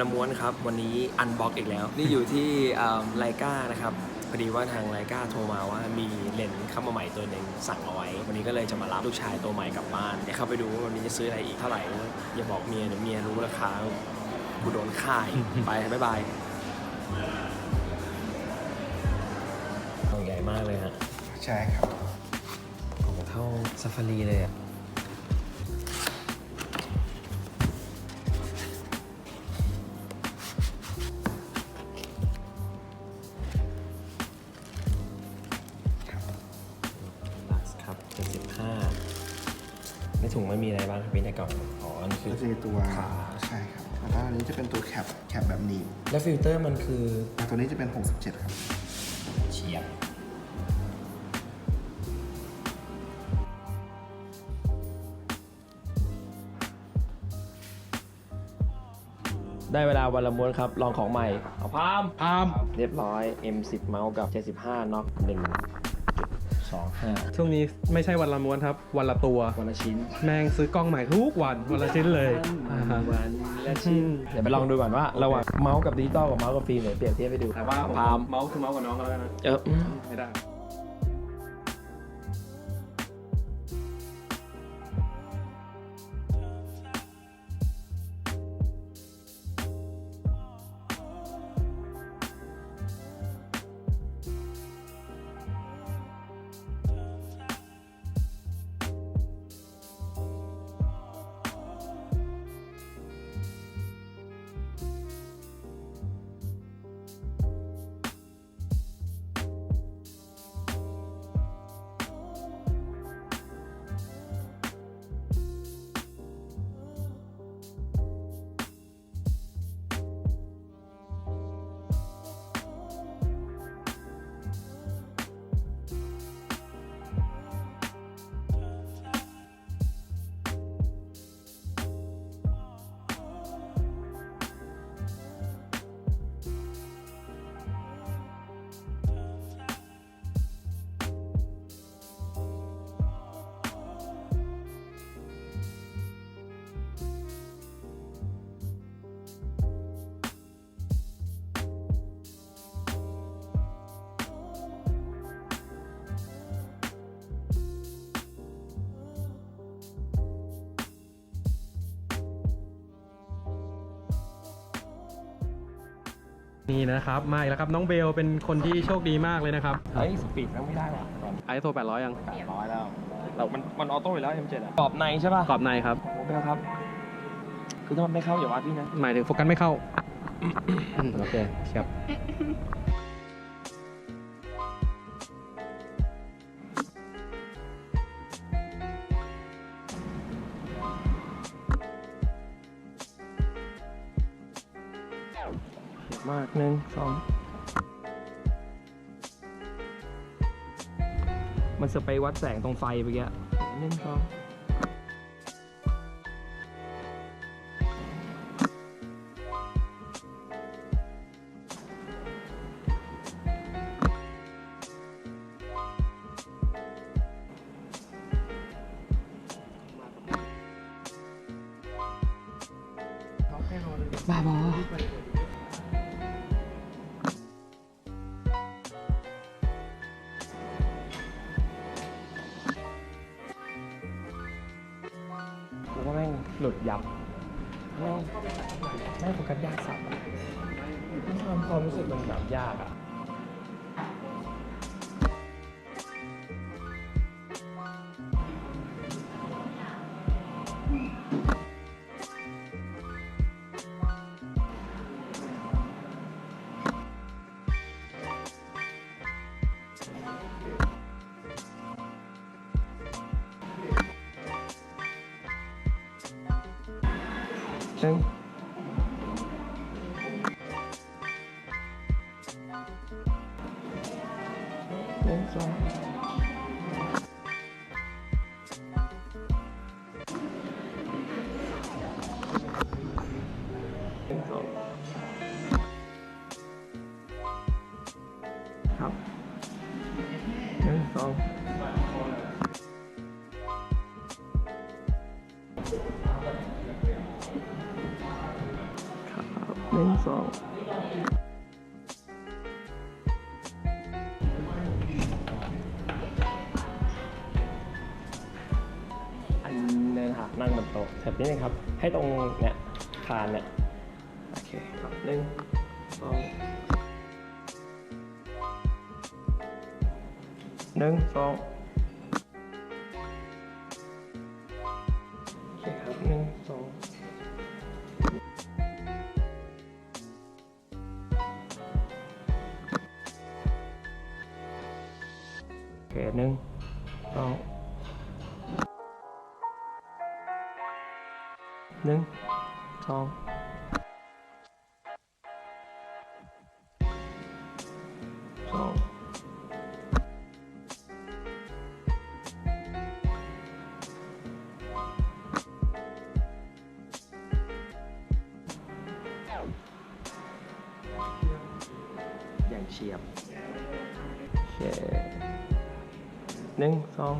ละม้วนครับ วันนี้อันบ็อกอีกแล้ว นี่อยู่ที่ไลกานะครับพอดีว่าทางไลกาโทรมาว่ามีเลนส์เข้ามาใหม่ตัวหนึ่งสั่งเอาไว้ วันนี้ก็เลยจะมารับลูกชายตัวใหม่กลับบ้านเดี๋ยวเข้าไปดูว่าวันนี้จะซื้ออะไรอีกเท่าไหร่อย่าบอกเมียเดี๋ยวเมียรู้ราคากูโดนค่ายไปบ๊ายบายกล่องใหญ่มากเลยฮะใช่ครับกล่องเท่าซาฟารีเลยอะ ถุงไม่มีอะไรบ้างครับพี่ในกล่องอ๋ออันนี้คือ ก็จะมีตัวขา ใช่ครับแล้วก็อันนี้จะเป็นตัวแคปแคปแบบหนีบแล้วฟิลเตอร์มันคืออะตัวนี้จะเป็น 67 ครับ เฉียบได้เวลาวันละม้วนครับ ลองของใหม่ เอาพามพาม เรียบร้อย M10 เมาส์กับ 75น็อก 1.25 ช่วงนี้ไม่ใช่วันละม้วนครับ วันละตัว วันละชิ้น แม่งซื้อกล้องใหม่ทุกวันวันละชิ้นเลยอ่าฮะวันละชิ้น เดี๋ยวไปลองดูก่อนว่าระหว่างเมาส์กับดิจิตอลกับเมาส์กับฟิล์มเนี่ยเปรียบเทียบให้ดูแต่ว่าผมพามเมาส์คือเมาส์กับน้องเขาแล้วนะ เอออืมไม่ได้ นี่นะครับมาอีกแล้วครับน้องเบลเป็นคนที่โชคดีมากเลยนะครับเฮ้ยสปีดมันไม่ได้หรอก่อนไอโซ800 ยังแปดร้อยแล้วแต่มันมันออโต้อยู่แล้ว M7 อะกรอบในใช่ป่ะกรอบในครับ โอ้เบลครับ คือถ้ามันไม่เข้าอย่าว่าพี่นะ หมายถึงโฟกัสไม่เข้า โอเคครับ มากหนึ่งสองมันจะไปวัดแสงตรงไฟไปแกหนึ่งสอง หลุดยับแม่งแม่งโฟกัสยากสับอะความรู้สึกมันแบบยากอะ หนึ่ หนึ่งสองอันนี้นะครับนั่งบนโต๊ะเสร็จนิดนึงครับ ให้ตรงเนี่ยคานเนี่ยโอเคครับหนึ่งสองหนึ่งสอง หนึ่งสองสองอย่างเฉียบโอเคหนึ่งสอง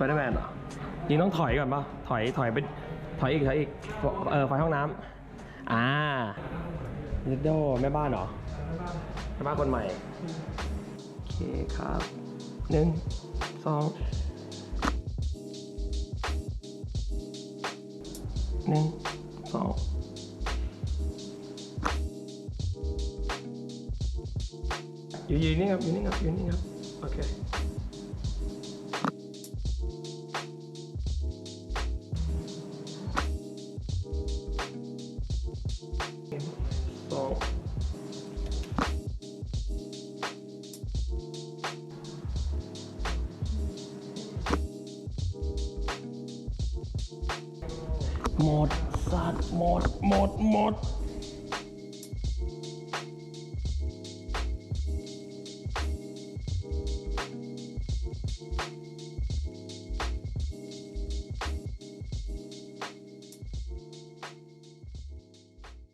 ไปเดอร์แมนเหรอยิงต้องถอยก่อนป่ะ ถอยถอยไปถอยอีกถอยอีกเออไฟห้องน้ำอ่าลิดโดแม่บ้านเหรอแม่บ้านคนใหม่โอเคครับหนึ่งสองหนึ่งสองอยู่ยืนนี่ครับอยู่นี่ครับอยู่นี่ครับโอเค มดสัตว์หมดหมดหมด